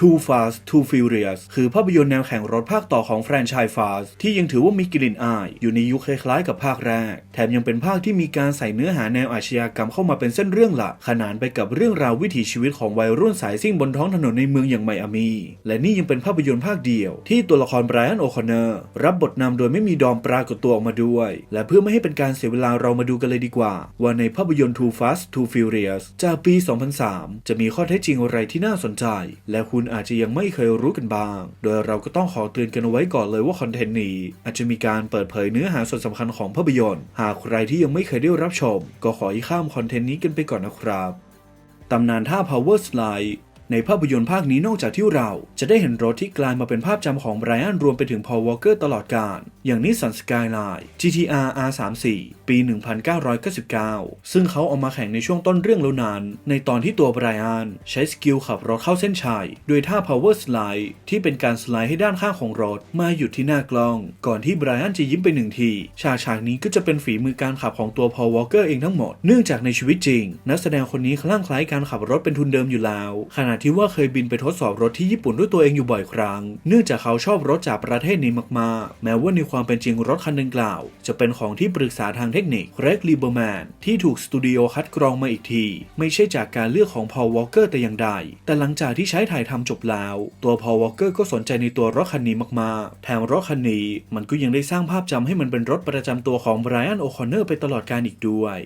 Too Fast Too Furious คือภาพยนตร์แนวแข่งรถภาคต่อของแฟรนไชส์ Fast ที่ยังถือว่ามีกลิ่นอาย อยู่ในยุคคล้ายๆกับภาคแรก แถมยังเป็นภาคที่มีการใส่เนื้อหาแนวอาชญากรรมเข้ามาเป็นเส้นเรื่องหลัก ขนานไปกับเรื่องราววิถีชีวิตของวัยรุ่นสายซิ่งบนท้องถนนในเมืองอย่างไมอามี และนี่ยังเป็นภาพยนตร์ภาคเดียว ที่ตัวละครไบรอันโอคอนเนอร์รับบทนำโดยไม่มีดอมปรากฏตัวออกมาด้วย และเพื่อไม่ให้เป็นการเสียเวลาเรามาดูกันเลยดีกว่า ว่าในภาพยนตร์ Too Fast Too Furious จากปี 2003 จะมีข้อเท็จจริงอะไรที่น่าสนใจ และคุณอาจจะยังไม่เคยรู้กันบ้าง โดยเราก็ต้องขอเตือนกันเอาไว้ก่อนเลยว่าคอนเทนต์นี้อาจจะมีการเปิดเผยเนื้อหาส่วนสำคัญของภาพยนตร์ หากใครที่ยังไม่เคยได้รับชม ก็ขอให้ข้ามคอนเทนต์นี้กันไปก่อนนะครับตำนานท่า Power Slide ในภาพยนตร์ภาคนี้นอกจากที่เรา จะได้เห็นรถที่กลายมาเป็นภาพจำของไบรอันรวมไปถึงพอลวอลเกอร์ตลอดกาล อย่างนิสสันสกายไลน์ GTR R34 ปี 1999 ซึ่งเขาเอามาแข่งในช่วงต้นเรื่องแล้วนั้นในตอนที่ตัวไบรอันใช้สกิลขับรถเข้าเส้นชัยโดยท่า Power Slide ที่เป็นการสไลด์ให้ด้านข้างของรถ มาหยุดที่หน้ากล้อง ก่อนที่ไบรอันจะยิ้มไปหนึ่งที ฉากฉากนี้ก็จะเป็นฝีมือการขับของตัวพอวอลเกอร์เองทั้งหมด เนื่องจากในชีวิตจริง นักแสดงคนนี้คลั่งไคล้การขับรถเป็นทุนเดิมอยู่แล้ว ขณะที่ว่าเคยบินไปทดสอบรถที่ญี่ปุ่นด้วยตัวเองอยู่บ่อยครั้ง เนื่องจากเขาชอบรถจากประเทศนี้มากๆ แม้ว่าในความความเป็นจริงรถคันดังกล่าว จะเป็นของที่ปรึกษาทางเทคนิคเรกลีเบอร์แมนที่ถูกสตูดิโอคัดกรองมาอีกที ไม่ใช่จากการเลือกของพอลวอลเกอร์แต่อย่างใด แต่หลังจากที่ใช้ถ่ายทำจบแล้ว ตัวพอลวอลเกอร์ก็สนใจในตัวรถคันนี้มากๆ แถมรถคันนี้มันก็ยังได้สร้างภาพจำให้มันเป็นรถประจำตัวของไบรอันโอคอนเนอร์ไปตลอดการอีกด้วย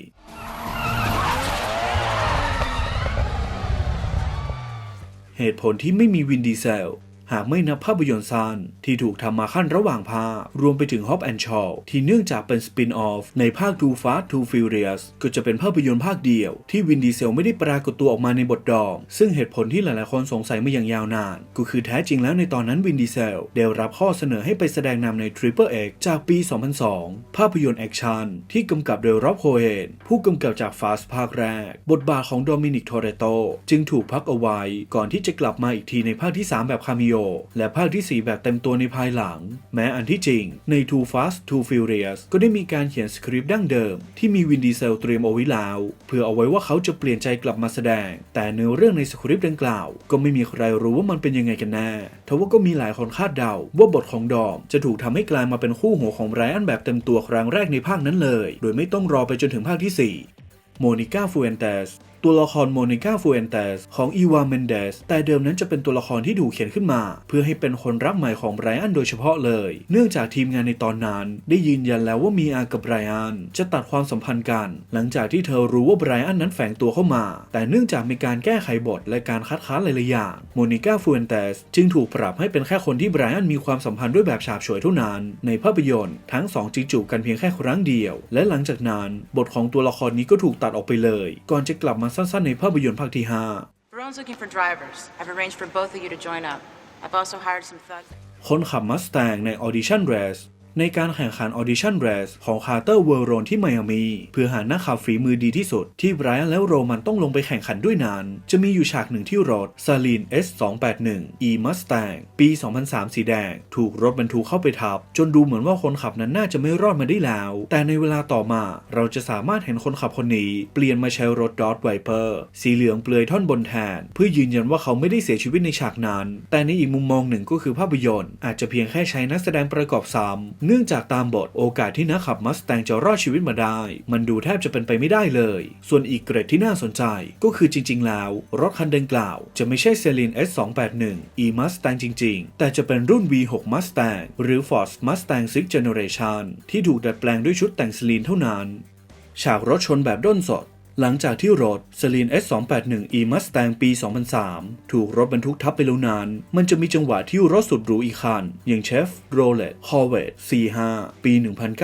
เหตุผลที่ไม่มีวินดีเซล หากไม่นับภาพยนตร์สั้นที่ถูกทำมาขั้นระหว่างภาครวมไปถึง Hop and Shaw ที่เนื่องจากเป็นสปินออฟในภาค Too Fast Too Furious ก็จะเป็นภาพยนตร์ภาคเดียว ที่วินดีเซลไม่ได้ปรากฏตัวออกมาในบทดอมซึ่งเหตุผลที่หลายๆคนสงสัยมาอย่างยาวนาน ก็คือแท้จริงแล้วในตอนนั้นวินดีเซลได้รับข้อเสนอให้ไปแสดงนำใน Triple X จากปี 2002 ภาพยนตร์แอคชั่นที่กำกับโดยร็อบโคเฮนผู้กำกับจาก Fast ภาคแรก บทบาทของโดมินิกโทเรโตจึงถูกพักเอาไว้ ก่อนที่จะกลับมาอีกทีในภาคที่ 3 แบบคาเมิโอและภาคที่ 4 แบบเต็มตัวในภายหลัง แม้อันที่จริง ใน Too Fast Too Furious ก็ได้มีการเขียนสคริปต์ดั้งเดิม ที่มีวินดีเซลเตรียมเอาไว้แล้ว เพื่อเอาไว้ว่าเขาจะเปลี่ยนใจกลับมาแสดง แต่เนื้อเรื่องในสคริปต์ดังกล่าว ก็ไม่มีใครรู้ว่ามันเป็นยังไงกันแน่ทว่าก็มีหลายคนคาดเดาว่าบทของดอม จะถูกทำให้กลายมาเป็นคู่หูของไรอันแบบเต็มตัวครั้งแรกในภาคนั้นเลย โดยไม่ต้องรอไปจนถึงภาคที่ 4 โมนิก้าฟูเอนเตส ตัวละครโมนิก้าฟูเอนเตสของอีวาเมนเดสแต่เดิมนั้นจะเป็นตัวละครที่ถูกเขียนขึ้นมา เพื่อให้เป็นคนรักใหม่ของไบรอันโดยเฉพาะเลย เนื่องจากทีมงานในตอนนั้น ได้ยืนยันแล้วว่ามีอากับไบรอันจะตัดความสัมพันธ์กัน หลังจากที่เธอรู้ว่าไบรอันนั้นแฝงตัวเข้ามา แต่เนื่องจากมีการแก้ไขบทและการคัดค้านหลายๆอย่างโมนิก้าฟูเอนเตสจึงถูกปรับให้เป็นแค่คนที่ไบรอันมีความสัมพันธ์ด้วยแบบฉาบฉวยเท่านั้น ในภาพยนตร์ทั้งสองจึงจูบกันเพียงแค่ครั้งเดียว และหลังจากนั้นบทของตัวละครนี้ก็ถูกตัดออกไปเลย ก่อนจะกลับมาสั้นๆ ในภาพยนตร์ภาคที่5 Barone's looking for drivers. I've arranged for both of you to join up. I've also hired some thugs. คนขับมัสแตงใน Audition Race ในการแข่งขัน Audition Race ของคาร์เตอร์เวอร์โรนที่ไมอามี เพื่อหานักขับฝีมือดีที่สุด ที่ไบรอันและโรมันต้องลงไปแข่งขันด้วยนั้นจะมีอยู่ฉากหนึ่งที่รถ s a l i n S281 E Mustang ปี 2003 สีแดง ถูกรถบรรทุกเข้าไปทับ จนดูเหมือนว่าคนขับนั้นน่าจะไม่รอดมาได้แล้ว แต่ในเวลาต่อมา เราจะสามารถเห็นคนขับคนนี้ เปลี่ยนมาใช้รถ Dodge Viper สีเหลืองเปลือยท่อนบนแทน เพื่อยืนยันว่าเขาไม่ได้เสียชีวิตในฉากนั้น แต่ในอีกมุมมองหนึ่งก็คือภาพยนตร์อาจจะเพียงแค่ใช้นักแสดงประกอบซ้ำเนื่องจากตามบทโอกาสที่นักขับมัสแตงจะรอดชีวิตมาได้ มันดูแทบจะเป็นไปไม่ได้เลย ส่วนอีกเกรดที่น่าสนใจก็คือจริง ๆ แล้ว รถคันดังกล่าว จะไม่ใช่เซลิน S281 E Mustang จริง ๆ แต่จะเป็นรุ่น V6 Mustang หรือ Ford Mustang 6 Generation ที่ถูกดัดแปลงด้วยชุดแต่งสลีนเท่านั้น ฉากรถชนแบบด้นสด หลังจากที่รถ c e l i n S281 E Mustang ปี 2003 ถูกรถบรรทุกทับไปแล้วนาน มันจะมีจังหวะที่รถสุดหรูอีกคัน อย่างเชฟโรเลตคอเวต C5 ปี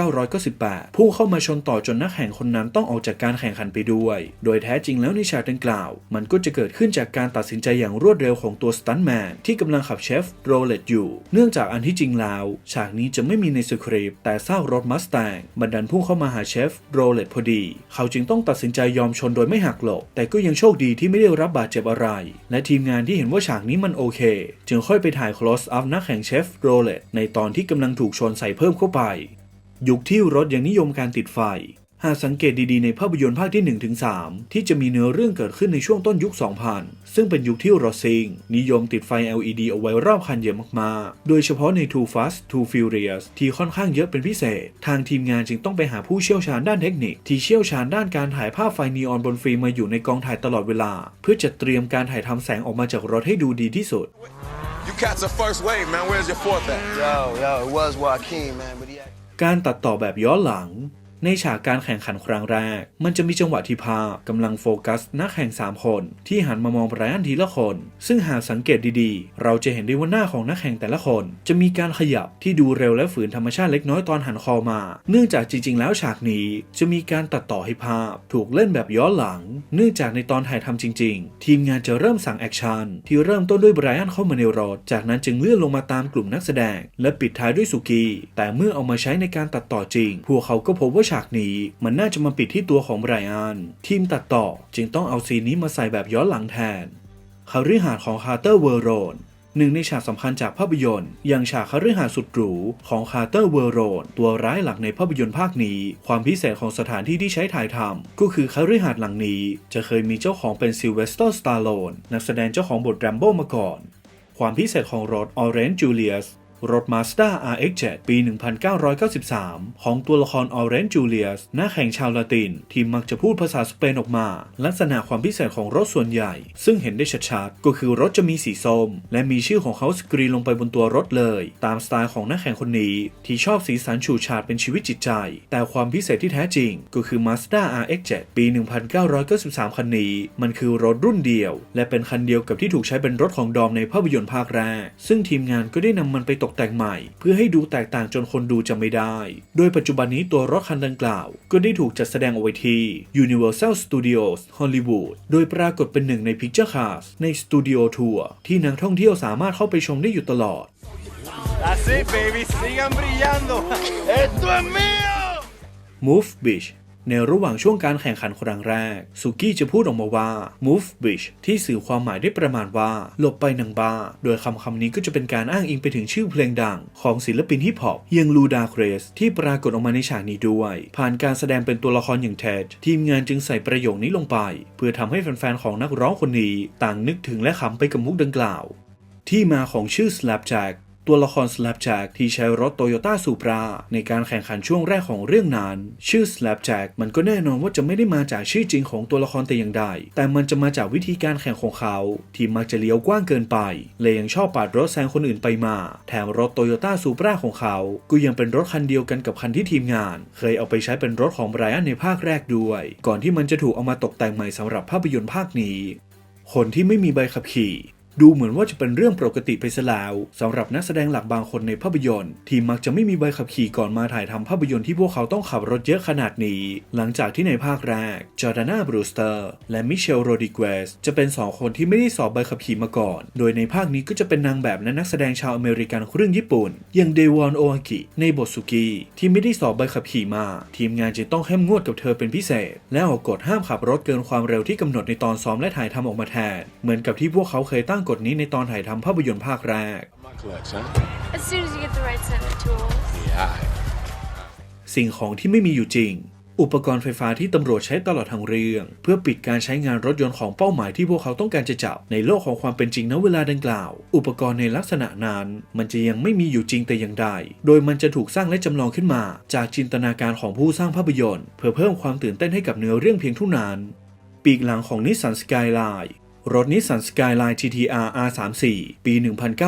1998พุ่งเข้ามาชนต่อจนนักแข่งคนนั้นต้องออกจากการแข่งขันไปด้วย โดยแท้จริงแล้วในฉากดังกล่าว มันก็จะเกิดขึ้นจากการตัดสินใจอย่างรวดเร็วของตัวสตันแมนที่กำลังขับเชฟโรเลตอยู่ เนื่องจากอันที่จริงแล้ว ฉากนี้จะไม่มีในสคริปต์แต่ซารถมัสแตงบันดันพุ่งเข้ามาหาเชฟโรเลตพอดี เขาจึงต้องตัดสินใจยอมชนโดยไม่หักหลบ แต่ก็ยังโชคดีที่ไม่ได้รับบาดเจ็บอะไร และทีมงานที่เห็นว่าฉากนี้มันโอเค จึงค่อยไปถ่ายคลอสอัพนักแข่งเชฟโรเลตในตอนที่กำลังถูกชนใส่เพิ่มเข้าไป ยุคที่รถยังนิยมการติดไฟหากสังเกตดีๆในภาพยนตร์ภาคที่ 1-3 ที่จะมีเนื้อเรื่องเกิดขึ้นในช่วงต้นยุค 2000 ซึ่งเป็นยุคที่รถซิงนิยมติดไฟ LED เอาไว้รอบคันเยอะมากๆ โดยเฉพาะใน Too Fast Too Furious ที่ค่อนข้างเยอะเป็นพิเศษ ทางทีมงานจึงต้องไปหาผู้เชี่ยวชาญด้านเทคนิค ที่เชี่ยวชาญด้านการถ่ายภาพไฟนีออนบนฟิล์มมาอยู่ในกองถ่ายตลอดเวลา เพื่อจะเตรียมการถ่ายทำแสงออกมาจากรถให้ดูดีที่สุด You cats are first wave, man. Where's your fourth at? Yo, yo, it was Joaquin, man, but he. การตัดต่อแบบย้อนหลัง ในฉากการแข่งขันครั้งแรก มันจะมีจังหวะที่ภาพกำลังโฟกัสนักแข่ง 3 คน ที่หันมามองไบรอันทีละคน ซึ่งหากสังเกตดีๆ เราจะเห็นได้ว่าหน้าของนักแข่งแต่ละคน จะมีการขยับที่ดูเร็วและฝืนธรรมชาติเล็กน้อยตอนหันคอมา เนื่องจากจริงๆ แล้วฉากนี้จะมีการตัดต่อให้ภาพ ถูกเล่นแบบย้อนหลัง เนื่องจากในตอนถ่ายทำจริง ๆ ทีมงานจะเริ่มสั่งแอคชั่นที่เริ่มต้นด้วยไบรอันเข้ามาในรถ จากนั้นจึงเลื่อนลงมาตามกลุ่มนักแสดง และปิดท้ายด้วยสุกี้แต่เมื่อเอามาใช้ในการตัดต่อจริง พวกเขาก็พบว่าฉากนี้มันน่าจะมาปิดที่ตัวของไบรอัน ทีมตัดต่อจึงต้องเอาซีนนี้มาใส่แบบย้อนหลังแทนคาฤหาสน์ของคาร์เตอร์เวอร์โรนหนึ่งในฉากสำคัญจากภาพยนตร์ อย่างฉากคาฤหาสน์สุดหรูของคาร์เตอร์เวอร์โรนตัวร้ายหลักในภาพยนตร์ภาคนี้ ความพิเศษของสถานที่ที่ใช้ถ่ายทำก็คือคาฤหาสน์หลังนี้ จะเคยมีเจ้าของเป็นซิลเวสเตอร์สตาร์โลนนักแสดงเจ้าของบทแรมโบ้มาก่อน ความพิเศษของรถ Orange Julius ร รถ Mazda RX-7 ปี 1993 ของตัวละคร Orange Julius หน้าแข่งชาวละติน ที่มักจะพูดภาษาสเปนออกมา ลักษณะความพิเศษของรถส่วนใหญ่ ซึ่งเห็นได้ชัดๆ ก็คือรถจะมีสีส้ม และมีชื่อของเขาสกรีนลงไปบนตัวรถเลย ตามสไตล์ของนักแข่งคนนี้ ที่ชอบสีสันฉูดฉาดเป็นชีวิตจิตใจ แต่ความพิเศษที่แท้จริง ก็คือ Mazda RX-7 ปี 1993 คันนี้ มันคือรถรุ่นเดียว และเป็นคันเดียวกับที่ถูกใช้เป็นรถของดอมในภาพยนตร์ภาคแรกซึ่งทีมงานก็ได้นำมันไปตกแต่งใหม่ เพื่อให้ดูแตกต่างจนคนดูจำไม่ได้ โดยปัจจุบันนี้ตัวรถคันดังกล่าว ก็ได้ถูกจัดแสดงเอาไว้ที่ Universal Studios Hollywood โดยปรากฏเป็นหนึ่งใน Picture Cars ในสตูดิโอทัวร์ที่นักท่องเที่ยวสามารถเข้าไปชมได้อยู่ตลอด That's it, baby. Sigan brillando. Esto es mío. Move Beach ในระหว่างช่วงการแข่งขันครั้งแรกสุกี้จะพูดออกมาว่า Move Beach ที่สื่อความหมายได้ประมาณว่า หลบไปหนังบ้า โดยคำคำนี้ก็จะเป็นการอ้างอิงไปถึงชื่อเพลงดัง ของศิลปินฮิปฮอปย่างลูดาเครสที่ปรากฏออกมาในฉากนี้ด้วย ผ่านการแสดงเป็นตัวละครอย่างเท็ดทีมงานจึงใส่ประโยคนี้ลงไป เพื่อทำให้แฟนๆของนักร้องคนนี้ ต่างนึกถึงและขำไปกับมุกดังกล่าว ที่มาของชื่อ Slapjack ตัวละคร Slapjack ที่ใช้รถ Toyota Supra ในการแข่งขันช่วงแรกของเรื่องนั้น ชื่อ Slapjack มันก็แน่นอนว่าจะไม่ได้มาจากชื่อจริงของตัวละครแต่อย่างใด แต่มันจะมาจากวิธีการแข่งของเขา ที่มักจะเลี้ยวกว้างเกินไปเลยยังชอบปาดรถแซงคนอื่นไปมา แถมรถ Toyota Supra ของเขาก็ยังเป็นรถคันเดียวกันกับคันที่ทีมงาน เคยเอาไปใช้เป็นรถของไบรอันในภาคแรกด้วย ก่อนที่มันจะถูกเอามาตกแต่งใหม่สำหรับภาพยนตร์ภาคนี้ คนที่ไม่มีใบขับขี่ ดูเหมือนว่าจะเป็นเรื่องปกติไปซะแล้วสำหรับนักแสดงหลักบางคนในภาพยนตร์ ที่มักจะไม่มีใบขับขี่ก่อนมาถ่ายทำภาพยนตร์ที่พวกเขาต้องขับรถเยอะขนาดนี้ หลังจากที่ในภาคแรกจอร์ดานาบรูสเตอร์และมิเชลโรดิเกสจะเป็นสองคนที่ไม่ได้สอบใบขับขี่มาก่อน โดยในภาคนี้ก็จะเป็นนางแบบและนักแสดงชาวอเมริกันครึ่งญี่ปุ่น อย่างเดวอนโออากิในบทสุกี้ที่ไม่ได้สอบใบขับขี่มา ทีมงานจึงต้องเข้มงวดกับเธอเป็นพิเศษ และออกกฎห้ามขับรถเกินความเร็วที่กำหนดในตอนซ้อมและถ่ายทำออกมาแทนเหมือนกับที่พวกเขาเคยตั้งกฎนี้ในตอนถ่ายทำภาพยนตร์ภาคแรก My clutch, huh? As soon as you get the right set of tools. Yeah, all right. สิ่งของที่ไม่มีอยู่จริง อุปกรณ์ไฟฟ้าที่ตำรวจใช้ตลอดทั้งเรื่อง เพื่อปิดการใช้งานรถยนต์ของเป้าหมายที่พวกเขาต้องการจะจับในโลกของความเป็นจริงณเวลาดังกล่าว อุปกรณ์ในลักษณะนั้น มันจะยังไม่มีอยู่จริงแต่อย่างใด โดยมันจะถูกสร้างและจำลองขึ้นมา จากจินตนาการของผู้สร้างภาพยนตร์ เพื่อเพิ่มความตื่นเต้นให้กับเนื้อเรื่องเพียงเท่านั้น ปีกหลังของนิสสันสกายไลน์ รถนิสสันสกายไลน์ GTR R34 ปี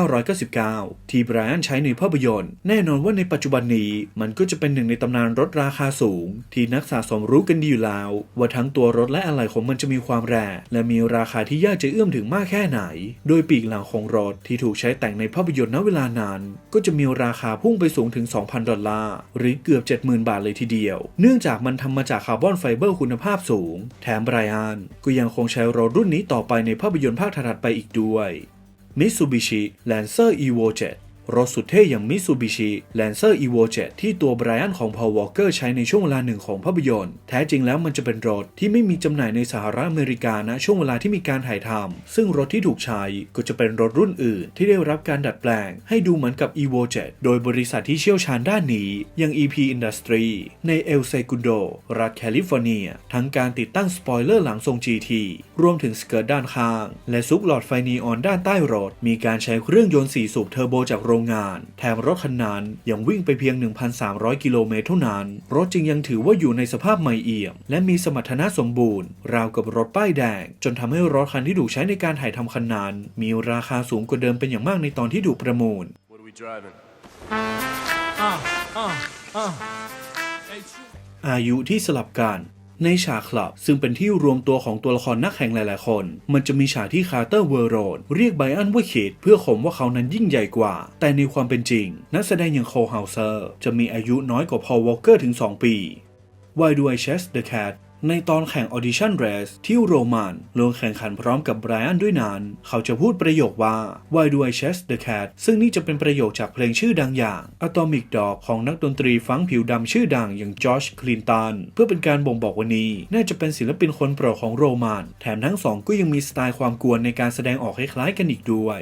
1999 ที่ไบรอันใช้ในภาพยนตร์ แน่นอนว่าในปัจจุบันนี้มันก็จะเป็นหนึ่งในตำนานรถราคาสูง ที่นักสะสมรู้กันดีอยู่แล้ว ว่าทั้งตัวรถและอะไหล่ของมันจะมีความแรงและมีราคาที่ยากจะเอื้อมถึงมากแค่ไหน โดยปีกหลังของรถที่ถูกใช้แต่งในภาพยนตร์ณเวลานั้น ก็จะมีราคาพุ่งไปสูงถึง 2,000 ดอลลาร์หรือเกือบ 70,000 บาทเลยทีเดียว เนื่องจากมันทำมาจากคาร์บอนไฟเบอร์คุณภาพสูง แถมไบรอันก็ยังคงใช้รถรุ่นนี้ต่อไปในในภาพยนตร์ภาคถัดไปอีกด้วย Mitsubishi Lancer Evo 7 รถสุดเท่อย่าง Mitsubishi Lancer Evo 7ที่ตัวไบรอันของ Paul Walker ใช้ในช่วงเวลาหนึ่งของภาพยนตร์ แท้จริงแล้วมันจะเป็นรถที่ไม่มีจำหน่ายในสหรัฐอเมริกาณช่วงเวลาที่มีการถ่ายทำซึ่งรถที่ถูกใช้ก็จะเป็นรถรุ่นอื่น ที่ได้รับการดัดแปลง ให้ดูเหมือนกับ Evo 7โดยบริษัทที่เชี่ยวชาญด้านนี้อย่าง EP Industry ในเอลเซกุนโดรัฐแคลิฟอร์เนีย ทั้งการติดตั้งสปอยเลอร์หลังทรง GT รวมถึงสเกิร์ตด้านข้าง และซุกหลอดไฟนีออนด้านใต้รถ มีการใช้เครื่องยนต์4สูบเทอร์โบจากโรงงาน แถมรถคันนั้นยังวิ่งไปเพียง 1,300 กิโลเมตรเท่านั้น รถจึงยังถือว่าอยู่ในสภาพใหม่เอี่ยม และมีสมรรถนะสมบูรณ์ ราวกับรถป้ายแดง จนทำให้รถคันที่ถูกใช้ในการถ่ายทำคันนั้น มีราคาสูงกว่าเดิมเป็นอย่างมากในตอนที่ถูกประมูล What are we driving? อายุที่สลับกัน ในฉากคลับ ซึ่งเป็นที่รวมตัวของตัวละครนักแข่งหลาย ๆ คน มันจะมีฉากที่คาร์เตอร์เวอร์โรนเรียกไบอันว่าคิดเพื่อข่มว่าเขานั้นยิ่งใหญ่กว่า แต่ในความเป็นจริง นักแสดงอย่างโคลเฮาเซอร์ จะมีอายุน้อยกว่าพอลวอลเกอร์ถึง 2 ปี Why Do I Chase the Cat ในตอนแข่ง Audition Race ที่โรมันลงแข่งขันพร้อมกับไบรอันด้วยนั้น เขาจะพูดประโยคว่า Why do I chase the cat ซึ่งนี่จะเป็นประโยคจากเพลงชื่อดังอย่าง Atomic Dog ของนักดนตรีฟังผิวดำชื่อดังอย่างจอร์จคลินตันเพื่อเป็นการบ่งบอกว่านี้ น่าจะเป็นศิลปินคนโปรดของโรมันแถมทั้งสองก็ยังมีสไตล์ความกวนในการแสดงออกคล้ายๆกันอีกด้วย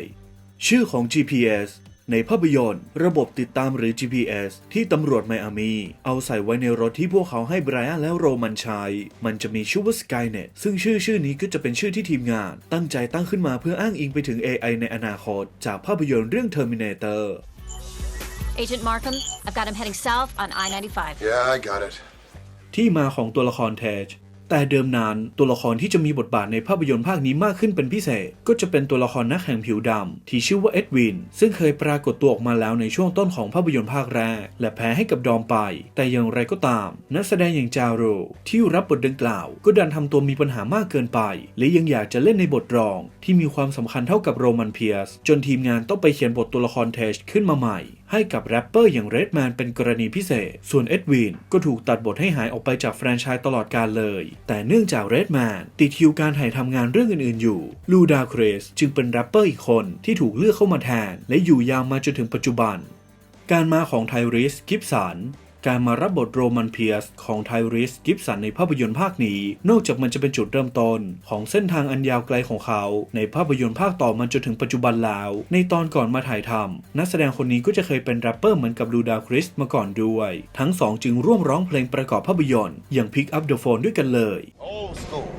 ชื่อของ GPS ในภาพยนตร์ ระบบติดตามหรือ GPS ที่ตำรวจไมอามีเอาใส่ไว้ในรถที่พวกเขาให้ไบรอันและโรมันใช้มันจะมีชื่อว่า Skynet ซึ่งชื่อชื่อนี้ก็จะเป็นชื่อที่ทีมงาน ตั้งใจตั้งขึ้นมาเพื่ออ้างอิงไปถึง AI ในอนาคต จากภาพยนตร์เรื่อง Terminator Agent Markham, I've got him heading south on I 95. Yeah, I got it. ที่มาของตัวละครเทจ แต่เดิมนานตัวละครที่จะมีบทบาทในภาพยนตร์ภาคนี้มากขึ้นเป็นพิเศษ ก็จะเป็นตัวละครนักแข่งผิวดำที่ชื่อว่าเอ็ดวิน ซึ่งเคยปรากฏตัวออกมาแล้วในช่วงต้นของภาพยนตร์ภาคแรก และแพ้ให้กับดอมไป แต่อย่างไรก็ตาม นักแสดงอย่างจาโรที่รับบทดังกล่าว ก็ดันทำตัวมีปัญหามากเกินไป และยังอยากจะเล่นในบทรอง ที่มีความสำคัญเท่ากับโรมันเพียสจนทีมงานต้องไปเขียนบทตัวละครเทจขึ้นมาใหม่ ให้กับแรปเปอร์อย่างเรดแมนเป็นกรณีพิเศษ ส่วนเอ็ดวินก็ถูกตัดบทให้หายออกไปจากแฟรนไชส์ตลอดกาลเลย แต่เนื่องจากเรดแมนติดคิวการถ่ายทำงานเรื่องอื่นๆอยู่ ลูดาเครสจึงเป็นแรปเปอร์อีกคนที่ถูกเลือกเข้ามาแทน และอยู่ยาวมาจนถึงปัจจุบัน การมาของไทริส กิฟสัน การมารับบทโรมันเพียสของไทริสกิฟสันในภาพยนตร์ภาคนี้ นอกจากมันจะเป็นจุดเริ่มต้น ของเส้นทางอันยาวไกลของเขา ในภาพยนตร์ภาคต่อมาจนถึงปัจจุบันแล้ว ในตอนก่อนมาถ่ายทำนักแสดงคนนี้ก็จะเคยเป็นแรปเปอร์เหมือนกับลูดาคริสมาก่อนด้วย ทั้งสองจึงร่วมร้องเพลงประกอบภาพยนตร์อย่าง Pick Up the Phone ด้วยกันเลย Old school.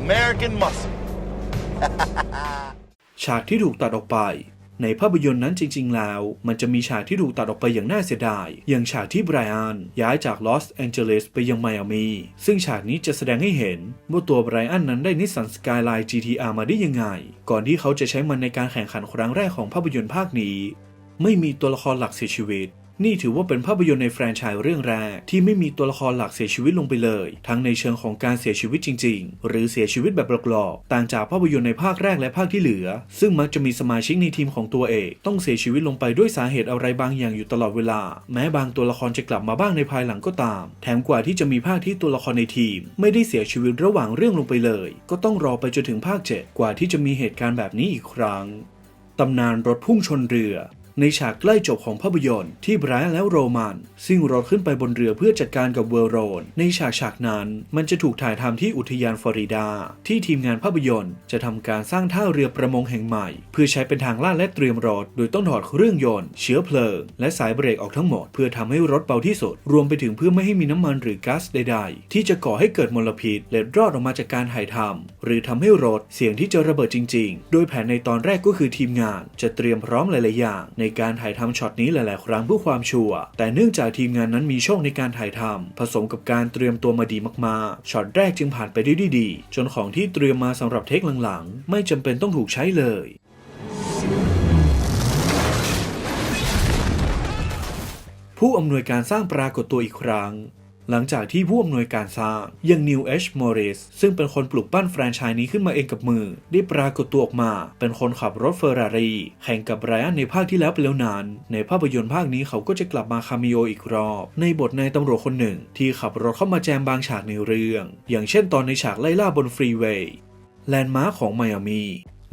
American muscle. ฉากที่ถูกตัดออกไป ในภาพยนตร์นั้นจริง ๆ แล้ว มันจะมีฉากที่ถูกตัดออกไปอย่างน่าเสียดาย อย่างฉากที่ไบรอันย้ายจากลอสแองเจลิสไปยังไมอามี ซึ่งฉากนี้จะแสดงให้เห็นว่าตัวไบรอันนั้นได้นิสสันสกายไลน์ GTR มาได้ยังไง ก่อนที่เขาจะใช้มันในการแข่งขันครั้งแรกของภาพยนตร์ภาคนี้ ไม่มีตัวละครหลักเสียชีวิต นี่ถือว่าเป็นภาพยนตร์ในแฟรนไชส์เรื่องแรกที่ไม่มีตัวละครหลักเสียชีวิตลงไปเลย ทั้งในเชิงของการเสียชีวิตจริง ๆ หรือเสียชีวิตแบบหลอกๆต่างจากภาพยนตร์ในภาคแรกและภาคที่เหลือ ซึ่งมักจะมีสมาชิกในทีมของตัวเอกต้องเสียชีวิตลงไปด้วยสาเหตุอะไรบางอย่างอยู่ตลอดเวลา แม้บางตัวละครจะกลับมาบ้างในภายหลังก็ตาม แถมกว่าที่จะมีภาคที่ตัวละครในทีม ไม่ได้เสียชีวิตระหว่างเรื่องลงไปเลย ก็ต้องรอไปจนถึงภาค 7 กว่าที่จะมีเหตุการณ์แบบนี้อีกครั้งตำนานรถพุ่งชนเรือ ในฉากใกล้จบของภาพยนตร์ที่ไบรอันและโรมันซิ่งรถขึ้นไปบนเรือเพื่อจัดการกับเวอร์โรน ในฉากฉากนั้นมันจะถูกถ่ายทำที่อุทยานฟลอริดา ที่ทีมงานภาพยนตร์จะทำการสร้างท่าเรือประมงแห่งใหม่ เพื่อใช้เป็นทางลาดและเตรียมรถ โดยต้องถอดเครื่องยนต์ เชื้อเพลิง และสายเบรกออกทั้งหมด เพื่อทำให้รถเบาที่สุด รวมไปถึงเพื่อไม่ให้มีน้ำมันหรือก๊าซใด ๆ ที่จะก่อให้เกิดมลพิษและรอดออกมาจากการถ่ายทำหรือทำให้รถเสี่ยงที่จะระเบิดจริง ๆ โดยแผนในตอนแรกก็คือทีมงานจะเตรียมพร้อมหลายๆอย่างในการถ่ายทำช็อตนี้หลาย ๆ ครั้งเพื่อความชัวร์แต่เนื่องจากทีมงานนั้นมีโชคในการถ่ายทำผสมกับการเตรียมตัวมาดีมาก ๆ ช็อตแรกจึงผ่านไปได้ดี จนของที่เตรียมมาสำหรับเทคหลัง ๆ ไม่จำเป็นต้องถูกใช้เลยผู้อำนวยการสร้างปรากฏตัวอีกครั้ง หลังจากที่ผู้อำนวยการสร้างอย่างนิวเอชมอริสซึ่งเป็นคนปลุกปั้นแฟรนไชส์นี้ขึ้นมาเองกับมือ ได้ปรากฏตัวออกมา เป็นคนขับรถเฟอร์รารี่แข่งกับไรอันในภาคที่แล้วไปแล้วนาน ในภาพยนตร์ภาคนี้เขาก็จะกลับมาคาเมิโออีกรอบ ในบทนายตำรวจคนหนึ่ง ที่ขับรถเข้ามาแจมบางฉากในเรื่อง อย่างเช่นตอนในฉากไล่ล่าบนฟรีเวย์แลนด์มาร์คของไมอามี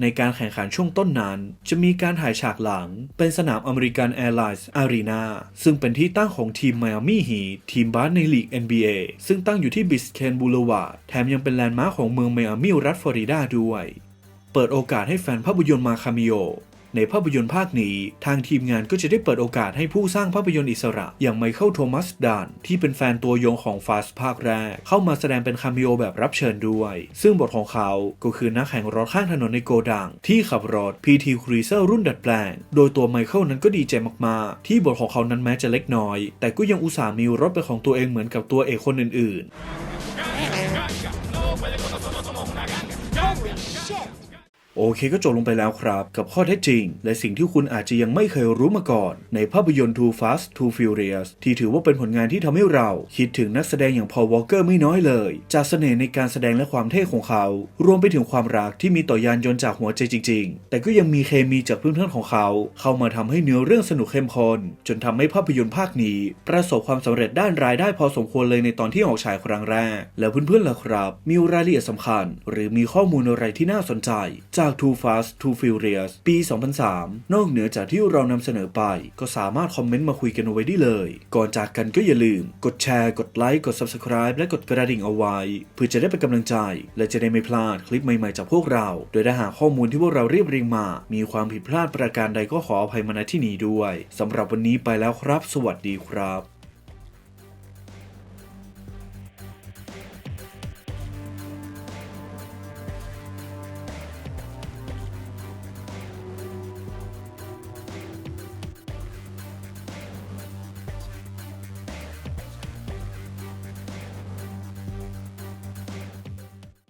ในการแข่งขันช่วงต้นนั้น จะมีการถ่ายฉากหลัง เป็นสนามอเมริกันแอร์ไลน์อารีนาซึ่งเป็นที่ตั้งของทีมไมอามี่ฮีทีมบาสในลีก NBA ซึ่งตั้งอยู่ที่บิสเคนบูลวาร์ดแถมยังเป็นแลนด์มาร์คของเมืองไมอามี่รัฐฟลอริดาด้วย เปิดโอกาสให้แฟนภาพยนตร์มาคาเมโอ ในภาพยนตร์ภาคนี้ ทางทีมงานก็จะได้เปิดโอกาสให้ผู้สร้างภาพยนตร์อิสระ อย่างไมเคิลโทมัสดานที่เป็นแฟนตัวยงของฟาสภาคแรก เข้ามาแสดงเป็นคาเมโอแบบรับเชิญด้วย ซึ่งบทของเขาก็คือนักแข่งรถข้างถนนในโกดัง ที่ขับรถ PT Cruiser รุ่นดัดแปลง โดยตัวไมเคิลนั้นก็ดีใจมากๆ ที่บทของเขานั้นแม้จะเล็กน้อย แต่ก็ยังอุตส่าห์มีรถเป็นของตัวเองเหมือนกับตัวเอกคนอื่นๆ โอเคก็จบลงไปแล้วครับ กับข้อเท็จจริง และสิ่งที่คุณอาจจะยังไม่เคยรู้มาก่อน ในภาพยนตร์ Too Fast Too Furious ที่ถือว่าเป็นผลงานที่ทำให้เรา คิดถึงนักแสดงอย่างพอลวอลเกอร์ไม่น้อยเลย จากเสน่ห์ในการแสดงและความเท่ของเขา รวมไปถึงความรักที่มีต่อยานยนต์จากหัวใจจริง ๆ แต่ก็ยังมีเคมีจากเพื่อนๆของเขา เข้ามาทำให้เนื้อเรื่องสนุกเข้มข้นจนทำให้ภาพยนตร์ภาคนี้ ประสบความสำเร็จด้านรายได้พอสมควรเลยในตอนที่ออกฉายครั้งแรก แล้วเพื่อนๆล่ะครับ มีรายละเอียดสำคัญ หรือมีข้อมูลอะไรที่น่าสนใจจาก Too Fast Too Furious ปี 2003 นอกเหนือจากที่เรานำเสนอไป ก็สามารถคอมเมนต์มาคุยกันเอาไว้ได้เลย ก่อนจากกันก็อย่าลืม กดแชร์ กดไลค์ กด Subscribe และกดกระดิ่งเอาไว้ เพื่อจะได้เป็นกำลังใจ และจะได้ไม่พลาดคลิปใหม่ๆจากพวกเรา โดยถ้าหากข้อมูลที่พวกเราเรียบเรียงมา มีความผิดพลาดประการใดก็ขออภัยมาณที่นี้ด้วยสำหรับวันนี้ไปแล้วครับ สวัสดีครับ